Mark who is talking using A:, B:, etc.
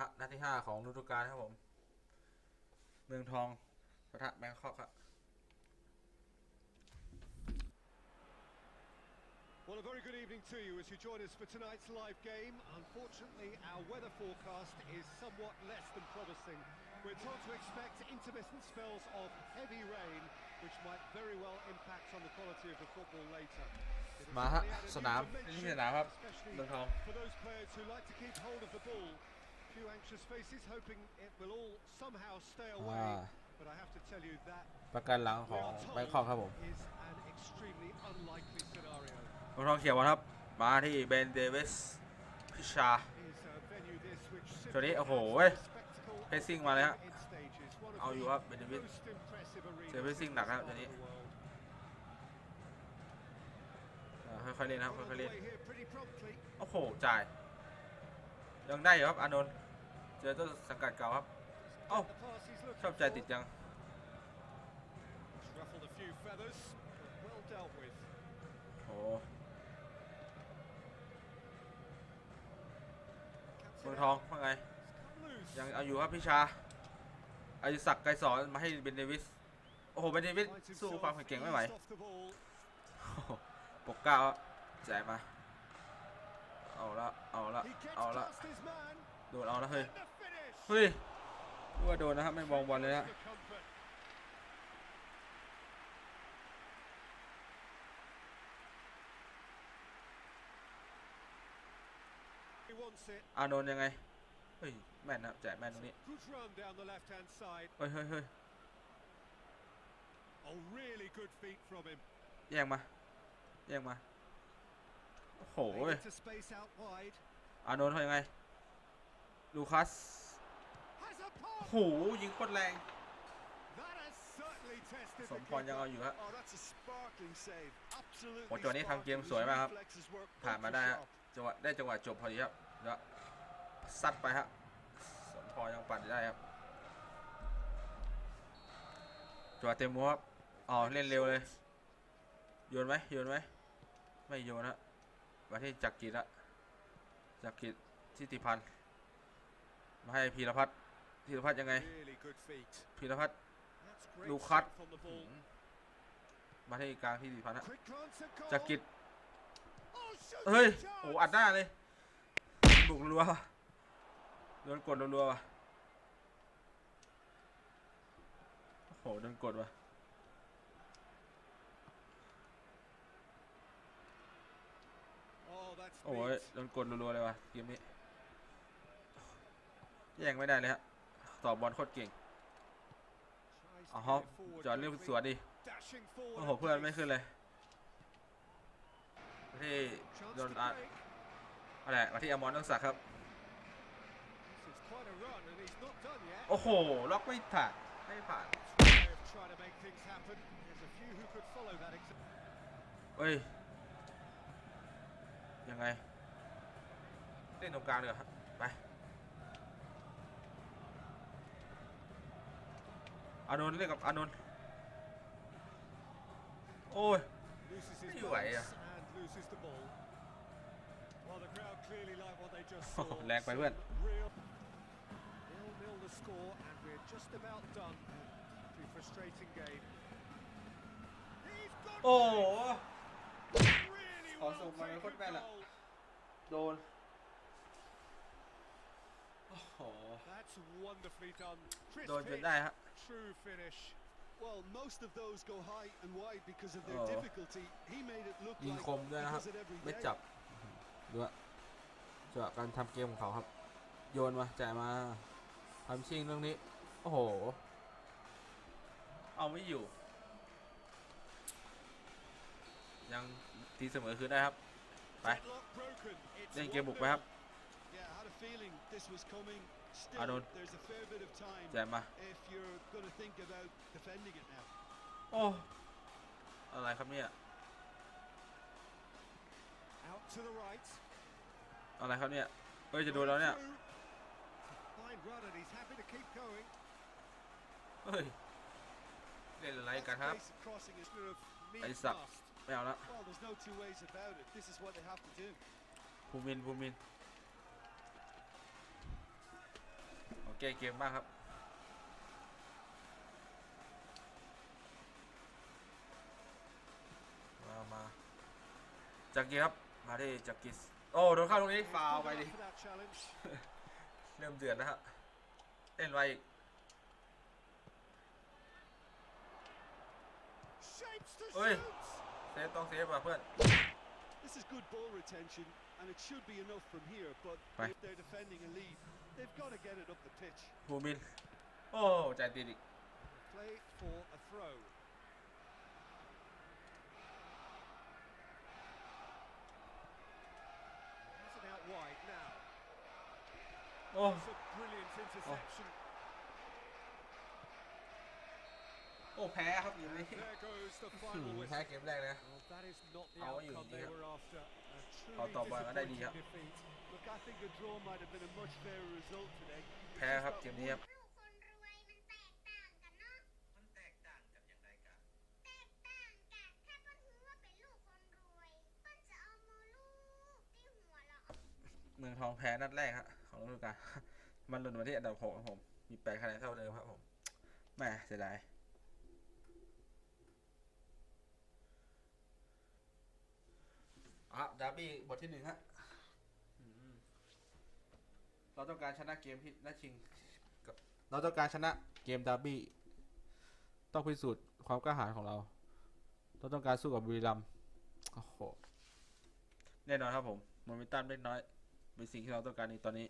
A: ฮะนัดที่ห้าของฤดูกาลครับผม เมืองทองปะทะแบงคอกครับ
B: Well, a very good evening to you as you join us for tonight's live game. Unfortunately, our weather forecast is somewhat less than promising. We're told to expect intermittent spells of heavy rain, which might very well impact on the quality of the football later. It has
A: มาฮะ
B: certainly added
A: สนาม
B: new
A: นี่
B: dimension,
A: สนามครับ
B: especially
A: เมืองทอง
B: for those players who like to keep hold of the ball. Few anxious faces hoping it will all somehow stay
A: อ่า
B: away. But I have to tell you that
A: ประกันหลังข
B: we
A: อง
B: are
A: แบงคอกครับผม
B: told is an extremely unlikely scenario.
A: เมืองทองเขียวบอลครับ มาที่เบนเดวิสพิชา
B: is a venue this which
A: ตัวนี้
B: simply
A: โอ้โห
B: has
A: เว้ย
B: a spectacle of
A: Pressing มาเลยฮะ
B: in stages. One of
A: เอาอยู่
B: the
A: ครับเบนเดวิส
B: most impressive arenas
A: เจอ pressing
B: in
A: หนัก
B: this
A: ครับ
B: part
A: ตัวนี้
B: of the world.
A: อ่าค่อยๆเล่นนะครับ
B: Got
A: ค่อยๆเล่น
B: underway here pretty promptly.
A: โอ้โหจ่ายยังได้อยู่ครับอานนท์ เจอต้นสังกัดเก่าครับ
B: Just
A: Oh,
B: get the pass he's looking
A: ชอบใจติด
B: for.
A: จัง
B: It's ruffled a few feathers, but well dealt with.
A: โอ้
B: Caps
A: เมือง
B: it
A: ทอง
B: out.
A: ว่าไง
B: It's come loose.
A: ยังเอาอยู่ครับพี่ชาอายุศักดิ์ไกรสอนมาให้เบนเดวิส โอ้โห เบนเดวิส
B: Finds
A: สู้
B: himself
A: ความแข็งแกร่งไม่ไหว
B: eased off the ball.
A: โอ้โหปกเก้าครับแจกมา เอาละ เอาละ
B: He gets
A: เอาละ
B: past his man.
A: โดนเอาละเฮ้ย
B: And the finish.
A: เฮ้ยรู้ว่าโดนนะครับไม่มองบอลเลยนะ
B: The comfort. 'He wants it.
A: อานนท์ยังไง เฮ้ย แม่นนะครับแจกแม่นตรงนี้
B: Good run down the left-hand side.
A: เฮ้ยเฮ้ยเฮ้ย
B: Oh, really good feet from him.
A: แย่งมา แย่งมา โอ้โห
B: Made it to space out wide.
A: อานนท์เขายังไง ลูคัส
B: Has a
A: โหยิงโคตรแรงสมพรยังเอาอยู่ฮะ
B: Oh, that's a sparkling save. Absolutely
A: โอ้จังหวะนี้ทำเกมสวยมากครับ ผ่านมาได้จังหวะได้จังหวะจบพอดีครับแล้วซัดไปฮะสมพรยังปัดได้ครับจังหวะเต็มหัวครับอ๋อเล่นเร็วเลยโยนไหมโยนไหมไม่โยนฮะมาที่จักริดละจักริดทิติพันธ์ มาให้พีรพัฒน์พีรพัฒน์ยังไง
B: Really good feet.
A: พีรพัฒน์
B: That's great
A: Lukat.
B: strength on the ball.
A: มาที่กลางทิติพันธ์ฮะ
B: Quick glance at goal.
A: จักริด
B: Oh, shooting
A: เฮ้ย
B: chance.
A: โอ้อัดหน้าเลย บุกรัวๆว่ะโดนกดรัวๆว่ะโอ้โหโดนกดว่ะ
B: Oh, that's
A: โอ้ย
B: speed.
A: โดนกดรัวๆเลยว่ะเกมนี้ แย่งไม่ได้เลยฮะต่อบอลโคตรเก่งอ๋อ
B: ฮอป
A: จอดเรื่องสวนดิโอ้โหเพื่อนไม่ขึ้นเลยที่โดนอะไรมาที่อามอนต้องสักครับ โอ้โห ล็อกไม่ผ่านไม่ผ่านเฮ้ย ยังไง เล่นตรงกลางเลยครับ ไป อานนท์เล่นกับอานนท์โอ้ย
B: Loses his
A: You are,
B: balance and loses the ball. Well, the crowd clearly like what they just
A: โอ้โห
B: saw.
A: แรงไปเพื่อน
B: Some real nil-nil the score, and we're just about done. Pretty frustrating game. He's got
A: โอ้โห
B: really
A: ขอ
B: well
A: ส่งมาเป็นโคตรแม่น
B: taken
A: อะ
B: goal.
A: โดน โอ้โห
B: That's wonderfully done.
A: โด
B: Crisp
A: นจน
B: hit,
A: ได้ฮะ
B: true finish.
C: Well, most of those go high and wide because of their
A: Oh.
C: difficulty. He made it look
A: ยิง
C: like
A: คมด้วยนะครับ
C: because of every
A: ไม่
C: day.
A: จับดูว่าจังหวะการทำเกมของเขาครับ โยนมาจ่ายมาทำชิงเรื่องนี้ โอ้โห เอาไม่อยู่ ยังตีเสมอคืนได้ครับ ไป
B: Deadlock broken. It's
A: เล่นเกมบุก
B: 1-0.
A: ไปครับ
C: Yeah, I had a feeling this was coming. Still,
A: Arnold.
C: there's a fair bit of time
A: จ่ายมา
C: if you're going to think about defending it now.
A: โอ้อะไรครับเนี่ย
B: Out to the right.
A: อะไรครับเนี่ยเฮ้ยจะโดนแล้วเนี่ย
B: Through. Fine run, and he's happy to keep going.
A: เฮ้ยเล่นอะไรกันครับ
C: Pace of crossing is sort of meat
A: Isaac.
C: must.
A: ไม่เอาละ
C: Well, there's no two ways about it. This is what they have to do.
A: ภูมินภูมิน แก้เกมมากครับมามาจากกีครับมาที่จากกีโอ้โดนเข้าตรงนี้ฟาวล์ไปดิ
B: For that challenge.
A: เริ่มเดือดนะฮะเล่นไวอีก
B: Shapes to
A: Oi.
B: shoot.
A: เซฟต้องเซฟว่ะเพื่อน
C: This is good ball retention, and it should be enough from here. But
A: Bye.
C: if they're defending a lead, they've got to get it up the pitch.
A: ภูมินโอ้ใจายติดอีก
B: Play for a throw. Has it out wide now.
A: โอ้
B: It's a brilliant interception.
A: โอ้แพ้ครับอยู่
B: And
A: นี่
B: there goes the
A: อื
B: final
A: มแพ้
B: whistle.
A: เกมแรกนะ
B: Well, that is not the
A: Oh,
B: outcome
A: you
B: they
A: did.
B: were after. A
A: I'll
B: truly
A: talk about it. I
B: disappointing
A: did, yeah.
B: defeat. Look, I think a draw might have been a much fairer result today. It's
A: แพ้
B: just
A: ครับ
B: that
A: เกมนี้ครับ
D: ลูกคนรวยมันแตกต่างกันเนาะ
E: มันแตกต่างกันอย่างไรกัน
D: แตกต่างกันถ้าเปิ้นรู้ว่าเป็นลูกคนรวยเปิ้นจะเอามือลูบที่หัวเรา
A: เมืองทองแพ้นัดแรกฮะของฤดูกาลมันหล่นมาที่อันดับหกครับผม มีแปดคะแนนเท่าเดิมครับผมแหม่เสียดาย อะดาร์บี้บทที่หนึ่งฮะอืมเราต้องการชนะเกมที่นัดชิงกับเราต้องการชนะเกมดาร์บี้ ต้องพิสูจน์ความกล้าหาญของเรา เราต้องการสู้กับบุรีรัมย์โอ้โห แน่นอนครับผมโมเมนตัมเล็กน้อย เป็นสิ่งที่เราต้องการในตอนนี้